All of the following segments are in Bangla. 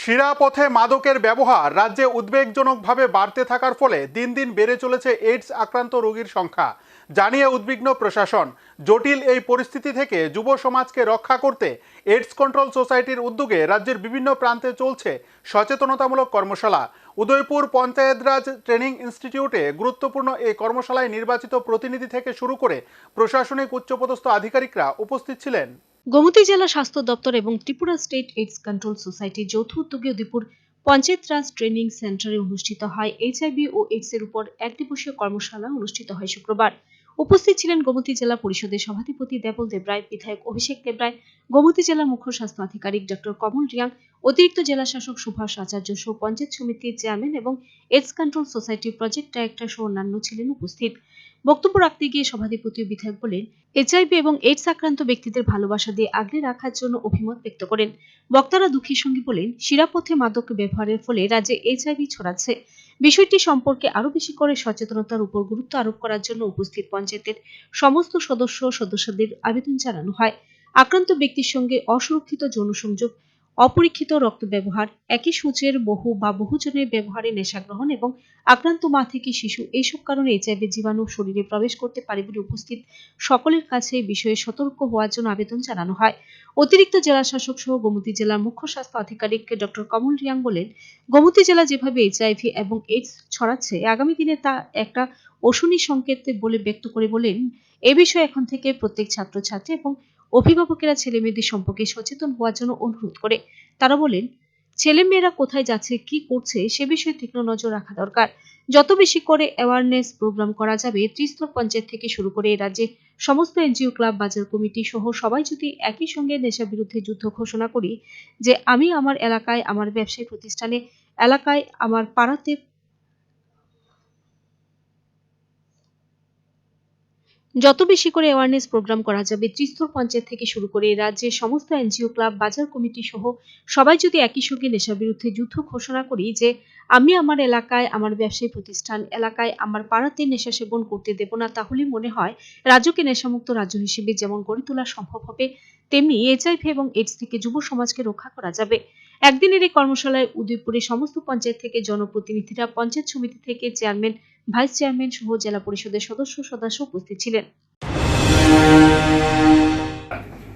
শিরাপথে মাদকের ব্যবহার রাজ্যে উদ্বেগজনকভাবে বাড়তে থাকার ফলে দিন দিন বেড়ে চলেছে এইডস আক্রান্ত রোগীর সংখ্যা। জানিয়ে উদ্বিগ্ন প্রশাসন, জটিল এই পরিস্থিতি থেকে যুব সমাজকে রক্ষা করতে এইডস কন্ট্রোল সোসাইটির উদ্যোগে রাজ্যের বিভিন্ন প্রান্তে চলছে সচেতনতামূলক কর্মশালা। উদয়পুর পঞ্চায়েতরাজ ট্রেনিং ইনস্টিটিউটে গুরুত্বপূর্ণ এই কর্মশালায় নির্বাচিত প্রতিনিধি থেকে শুরু করে প্রশাসনিক উচ্চপদস্থ আধিকারিকরা উপস্থিত ছিলেন। গোমতী জেলা স্বাস্থ্য দপ্তর এবং ত্রিপুরা স্টেট এইডস কন্ট্রোল সোসাইটির যৌথ উদ্যোগে উদয়পুর পঞ্চায়েত রাজ ট্রেনিং সেন্টারে অনুষ্ঠিত হয় এইচআইভি ও এইডস এর উপর এক দিবসীয় কর্মশালা অনুষ্ঠিত হয় শুক্রবার। উপস্থিত ছিলেন গোমতী জেলা পরিষদের সভাধিপতি দেবল দেবরায়, বিধায়ক অভিষেক দেবরায়, গোমতী জেলা মুখ্য স্বাস্থ্য আধিকারিক ডক্টর কমল রিয়াং, অতিরিক্ত জেলা শাসক সুভাষ আচার্য সহ পঞ্চায়েত সমিতির চেয়ারম্যান এবং এইডস কন্ট্রোল সোসাইটির প্রজেক্ট ডাইরেক্টর সহ অন্যান্য ছিলেন উপস্থিত। বক্তব্য রাখতে গিয়ে সভাধিপতি বিধায়ক বলেন, এইচআইভি এবং এইডস আক্রান্ত ব্যক্তিদের ভালোবাসা দিয়ে আগলে রাখার জন্য অভিমত ব্যক্ত করেন। বক্তারা দুঃখের সঙ্গে বলেন, শিরাপথে মাদক ব্যবহারের ফলে রাজ্যে এইচআইভি ছড়াচ্ছে। বিষয়টি সম্পর্কে আরও বেশি করে সচেতনতার উপর গুরুত্ব আরোপ করার জন্য উপস্থিত পঞ্চায়েতের সমস্ত সদস্য সদস্যদের আবেদন জানানো হয়। আক্রান্ত ব্যক্তির সঙ্গে অসুরক্ষিত যৌন সংযোগ অপরীক্ষিত রক্ত ব্যবহার একই সূচের বহু বা বহুজনের ব্যবহারে নেশা গ্রহণ এবং আক্রান্ত মা থেকে শিশু এইসব কারণে এইচআইভি জীবাণু শরীরে প্রবেশ করতে পারে বলে উপস্থিত সকলের কাছে এই বিষয়ে সতর্ক হওয়ার জন্য আবেদন জানানো হয়। অতিরিক্ত জেলা শাসক সহ গোমতী জেলার মুখ্য স্বাস্থ্য আধিকারিক ডক্টর কমল রিয়াং বলেন, গোমতী জেলা যেভাবে এইচআইভি এবং এইডস ছড়াচ্ছে, আগামী দিনে তা একটা অশনি সংকেত বলে ব্যক্ত করে বলেন, এ বিষয়ে এখন থেকে প্রত্যেক ছাত্রছাত্রী এবং অভিভাবকেরা ছেলে মেয়েদের সম্পর্কে সচেতন হওয়ার জন্য অনুরোধ করে। তারা বলেন ছেলে মেয়েরা কোথায় যাচ্ছে, কি করছে, সে বিষয়ে তীক্ষ্ণ নজর রাখা দরকার। যত বেশি করে অ্যাওয়ারনেস প্রোগ্রাম করা যাবে, ত্রিস্তর পঞ্চায়েত থেকে শুরু করে রাজ্যে সমস্ত এনজিও ক্লাব, বাজার কমিটি সহ সবাই যদি একই সঙ্গে নেশা বিরুদ্ধে যুদ্ধ ঘোষণা করি যে, আমি আমার এলাকায়, আমার ব্যবসায়ী প্রতিষ্ঠানে, এলাকায়, আমার পাড়াতে যত বেশি করে অ্যাওয়ারনেস প্রোগ্রাম করা যাবে, ত্রিস্তর পঞ্চায়েত থেকে শুরু করে রাজ্যের সমস্ত এনজিও ক্লাব, বাজার কমিটি সহ সবাই যদি একই সঙ্গে নেশার বিরুদ্ধে যুদ্ধ ঘোষণা করি যে, আমি আমার এলাকায় আমার ব্যবসায়ী প্রতিষ্ঠান এলাকায় আমার পাড়াতে নেশা সেবন করতে দেব না, তাহলে মনে হয় রাজ্যকে নেশামুক্ত রাজ্য হিসেবে যেমন গড়ে তোলা সম্ভব হবে, তেমনি এইচআইভি এবং এইডস থেকে যুব সমাজকে রক্ষা করা যাবে। একদিনের এই কর্মশালায় উদয়পুরের সমস্ত পঞ্চায়েত থেকে জনপ্রতিনিধিরা, পঞ্চায়েত সমিতি থেকে চেয়ারম্যান ভাইস চেয়ারম্যান সহ জেলা পরিষদের সদস্য সদস্য উপস্থিত ছিলেন।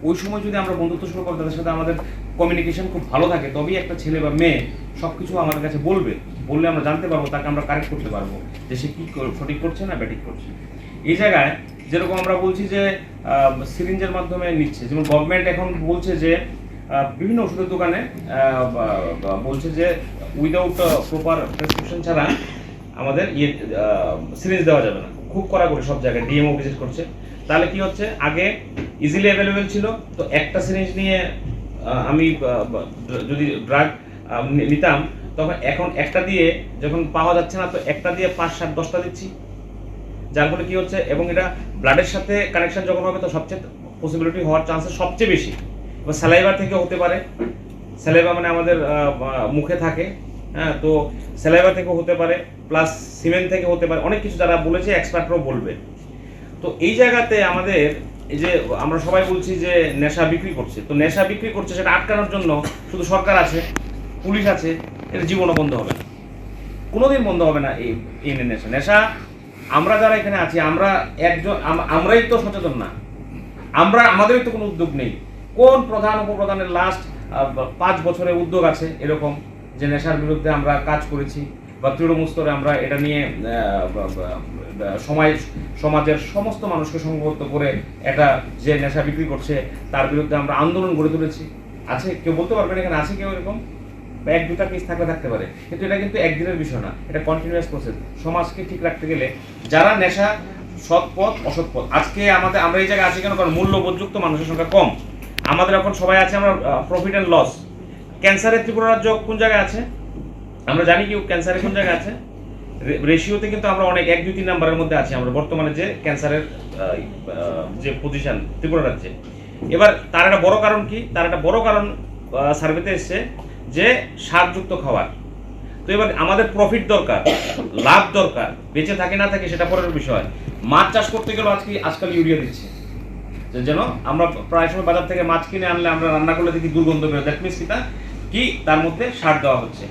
ওই সময় যদি আমরা বন্ধুত্ব শুরু করি, তাদের সাথে আমাদের কমিউনিকেশন খুব ভালো থাকে, তবেই একটা ছেলে বা মেয়ে সব কিছু আমাদের কাছে বলবে। বললে আমরা জানতে পারব, তাকে আমরা কারেক্ট করতে পারব যে সে কী সঠিক করছে না ব্যাটিক করছে। এই জায়গায় যেরকম আমরা বলছি যে সিরিঞ্জের মাধ্যমে নিচ্ছে। যেমন গভর্নমেন্ট এখন বলছে যে বিভিন্ন ওষুধের দোকানে বলছে যে উইদাউট প্রপার প্রেসক্রিপশন ছাড়া আমাদের ইয়ে সিরিজ দেওয়া যাবে না। খুব কড়া করে সব জায়গায় ডিএমও ভিজিট করছে। তাহলে কি হচ্ছে? আগে ইজিলি অ্যাভেলেবেল ছিল, তো একটা সিরিজ নিয়ে আমি যদি ড্রাগ নিতাম, তখন এখন একটা দিয়ে যখন পাওয়া যাচ্ছে না, তো একটা দিয়ে পাঁচ সাত দশটা দিচ্ছি। যার ফলে কি হচ্ছে? এবং এটা ব্লাডের সাথে কানেকশন যখন হবে, তো সবচেয়ে পসিবিলিটি হওয়ার চান্সেস সবচেয়ে বেশি। এবার স্যালাইভার থেকে হতে পারে। স্যালাইভা মানে আমাদের মুখে থাকে। হ্যাঁ তো স্যালাইভা থেকে হতে পারে প্লাস সিমেন্ট থেকে হতে পারে, অনেক কিছু যারা বলেছে এক্সপার্টরাও বলবে। তো এই জায়গাতে আমাদের এই যে আমরা সবাই বলছি যে নেশা বিক্রি করছে, তো নেশা বিক্রি করছে সেটা আটকানোর জন্য শুধু সরকার আছে, পুলিশ আছে এটা জীবনও বন্ধ হবে না। কোনোদিন বন্ধ হবে না এই এই নেশা। নেশা, আমরা যারা এখানে আছি, আমরা একজন, আম- আমরাই তো সচেতন না। আমরা, আমাদেরই তো কোনো উদ্যোগ নেই। কোন প্রধান, উপপ্রধানের লাস্ট পাঁচ বছরে উদ্যোগ আছে এরকম? যে নেশার বিরুদ্ধে আমরা কাজ করেছি বা তৃণমূল স্তরে আমরা এটা নিয়ে সমাজ, সমাজের সমস্ত মানুষকে সংগত করে এটা যে নেশা বিক্রি করছে, তার বিরুদ্ধে আমরা আন্দোলন গড়ে তুলেছি। আছে? কেউ বলতে পারবেন এখানে আছে কেউ এরকম? বা এক দুটা কেস থাকলে থাকতে পারে। কিন্তু এটা কিন্তু একদিনের বিষয় না। এটা কন্টিনিউয়াস প্রসেস সমাজকে ঠিক রাখতে গেলে যারা নেশা, সৎ পথ, অসৎ পথ, আজকে আমাদের, আমরা এই জায়গায় আছি কেন? কারণ মূল্যবোধযুক্ত মানুষের সংখ্যা কম। আমাদের এখন সবাই আছে আমরা প্রফিট অ্যান্ড লস ক্যান্সারের ত্রিপুরা রাজ্য কোন জায়গায় আছে? আমরা জানি কি ক্যান্সারের কোন জায়গায় আছে। রেশিওতে কিন্তু আমরা অনেক এক, দুই, তিন নাম্বারের মধ্যে আছি আমরা বর্তমানে যে ক্যান্সারের যে পজিশন ত্রিপুরা রাজ্যে। এবার তার একটা বড় কারণ কি? তার একটা বড় কারণ সার্ভেতে এসছে যে সারযুক্ত খাবার। তো এবার আমাদের প্রফিট দরকার, লাভ দরকার, বেঁচে থাকে না থাকে সেটা পরের বিষয়। মাছ চাষ করতে গেলেও আজকে, আজকাল ইউরিয়া দিচ্ছে। যেন আমরা প্রায় সময় বাজার থেকে মাছ কিনে আনলে আমরা রান্না করলে দেখি দুর্গন্ধ বেরোয়। দ্যাট মিনস কিটা কি? তার মধ্যে সার দেওয়া হচ্ছে।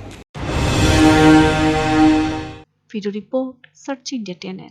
ভিডিও রিপোর্ট সার্চ ইন্ডিয়া টেনের